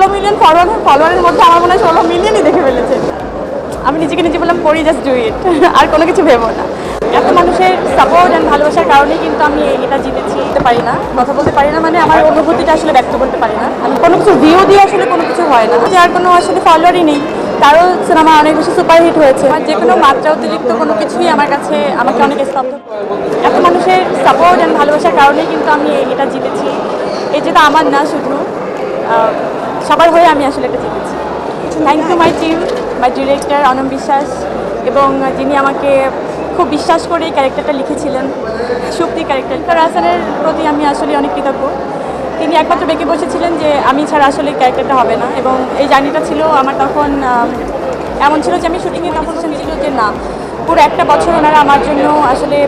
ষোলো million follower ফলোয়ারের মধ্যে আমার মনে হয় ষোলো মিলিয়নই দেখে ফেলেছে। আমি নিজেকে নিজে বললাম, করি জাস্ট ডু ইট আর কোনো কিছু ভেবো না। এত মানুষের সাপোর্ট অ্যান্ড ভালোবাসার কারণেই কিন্তু আমি এটা জিতেছি। বলতে পারি না, কথা বলতে পারি না মানে আমার অনুভূতিটা আসলে ব্যক্ত করতে পারি না। আমি কোনো কিছু ভিউ দিয়ে আসলে কোনো কিছু হয় না। যার কোনো আসলে ফলোয়ারই নেই, তারও সিনেমা অনেক বেশি সুপারহিট হয়েছে। আমার যে কোনো মাত্রা অতিরিক্ত কোনো কিছুই আমার কাছে, আমাকে অনেক স্তব্ধ এত মানুষের সাপোর্ট অ্যান্ড ভালোবাসার কারণেই কিন্তু আমি এটা জিতেছি। এই যেটা আমার না শুধু সবার হয়ে আমি আসলে এটা জিতেছি thank you my team my director Anam Biswas এবং যিনি আমাকে খুব বিশ্বাস করে এই ক্যারেক্টারটা লিখেছিলেন শক্তি ক্যারেক্টার হাসানের প্রতি আমি আসলে অনেক কৃতজ্ঞ। তিনি একমাত্র বেঁকে বসেছিলেন যে আমি ছাড়া আসলে ক্যারেক্টারটা হবে না, এবং এই জার্নিটা ছিল আমার তখন এমন ছিল যে আমি শুটিংয়ে তখন ছিল যে না, পুরো একটা বছর ওনারা আমার জন্য আসলে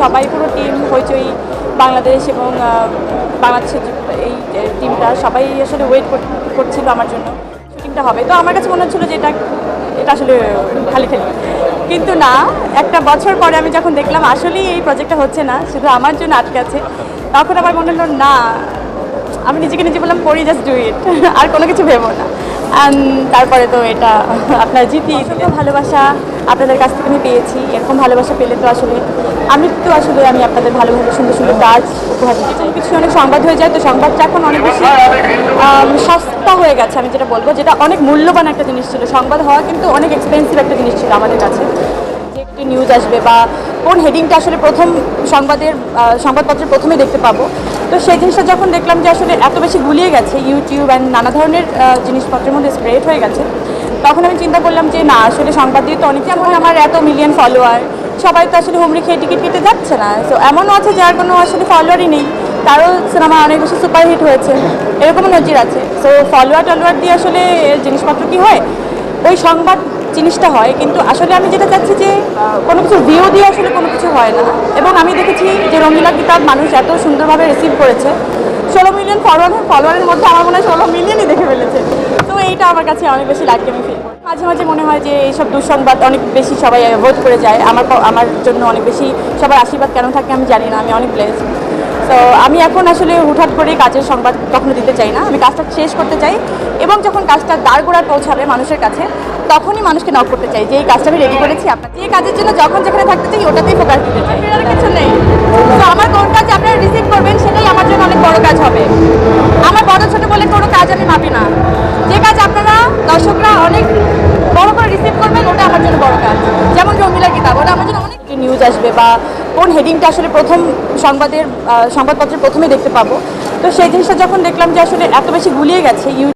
সবাই পুরো টিম হইচই বাংলাদেশ এবং বাংলাদেশের এই টিমটা সবাই আসলে ওয়েট করছিল আমার জন্য। শুটিংটা হবে। তো আমার কাছে মনে হচ্ছিল যে এটা এটা আসলে খালি খালি কিন্তু না, একটা বছর পরে আমি যখন দেখলাম আসলেই এই প্রজেক্টটা হচ্ছে না, শুধু আমার জন্য আটকে আছে, তখন আমার মনে হলো, না, আমি নিজেকে নিজে বললাম, পড়ি জাস্ট ডু ইট আর কোনো কিছু ভেবো না। তারপরে তো এটা আপনার জিতি ভালোবাসা আপনাদের কাছ থেকে আমি পেয়েছি। এরকম ভালোবাসা পেলে তো আসলে আমি তো আসলে আমি আপনাদের ভালো ভালো সুন্দর সুন্দর কাজ উপহার কিছু অনেক সংবাদ হয়ে যায়, তো সংবাদটা এখন অনেক বেশি সস্তা হয়ে গেছে, আমি যেটা বলব, যেটা অনেক মূল্যবান একটা জিনিস ছিল। সংবাদ হওয়া কিন্তু অনেক এক্সপেন্সিভ একটা জিনিস ছিল আমাদের কাছে। যে একটি নিউজ আসবে বা কোন হেডিংটা আসলে প্রথম সংবাদের সংবাদপত্রে প্রথমে দেখতে পাবো। তো সেই জিনিসটা যখন দেখলাম যে আসলে এত বেশি গুলিয়ে গেছে ইউটিউব অ্যান্ড নানা ধরনের জিনিসপত্রের মধ্যে স্প্রেড হয়ে গেছে, তখন আমি চিন্তা করলাম যে না, আসলে সংবাদ দিয়ে তো অনেক যেমন আমার এত মিলিয়ন ফলোয়ার সবাই তো আসলে হুমড়ি খেয়ে টিকিট কেটে যাচ্ছে না। তো এমনও আছে যার কোনো আসলে ফলোয়ারই নেই। তারও সিনেমা অনেক বেশি সুপারহিট হয়েছে। এরকমও নজির আছে। তো ফলোয়ার টলোয়ার দিয়ে আসলে জিনিসপত্র কি হয়? ওই সংবাদ জিনিসটা হয়, কিন্তু আসলে আমি যেটা চাচ্ছি যে কোনো কিছু ভিউ দিয়ে আসলে কোনো কিছু হয় না। এবং আমি দেখেছি যে রঙিলা কিতাব মানুষ এত সুন্দরভাবে রিসিভ করেছে। ষোলো মিলিয়ন ফলোয়ার ফলোয়ারের মধ্যে আমার মনে হয় ষোলো মিলিয়নই দেখে ফেলেছে। তো এইটা আমার কাছে অনেক বেশি লাগে আমি ফিল মাঝে মাঝে মনে হয় যে এইসব দুঃসংবাদ অনেক বেশি সবাই অ্যাভয়েড করে যায়। আমার আমার জন্য অনেক বেশি সবার আশীর্বাদ কেন থাকে আমি জানি না, আমি অনেক ব্লেসড তো আমি এখন আসলে হুটহাট করে কাজের সংবাদ কখনো দিতে চাই না। আমি কাজটা শেষ করতে চাই এবং যখন কাজটা দাঁড় গোড়ায় পৌঁছাবে মানুষের কাছে তখনই মানুষকে নক করতে চাই যে এই কাজটা আমি রেডি করেছি আপনার যে কাজের জন্য যখন যেখানে থাকতে চাই ওটাতেই ফোকাস দিতে চাই। কিছু নেই। তো আমার কোন কাজ আপনারা রিসিভ করবেন সেটাই আমার জন্য অনেক বড় কাজ হবে। আমার বড় ছোট বলে কোনো কাজ আমি ভাবি না। যে কাজ আপনারা দর্শকরা অনেক বড় করে রিসিভ করবেন ওটা আমার জন্য বড় কাজ যেমন রঙিলা কিতাব ওটা আমার জন্য অনেক নিউজ আসবে বা কোন হেডিংটা আসলে প্রথম সংবাদের সংবাদপত্রের সংবাদপত্রে প্রথমে দেখতে পাবো। তো সেই জিনিসটা যখন দেখলাম যে আসলে এত বেশি গুলিয়ে গেছে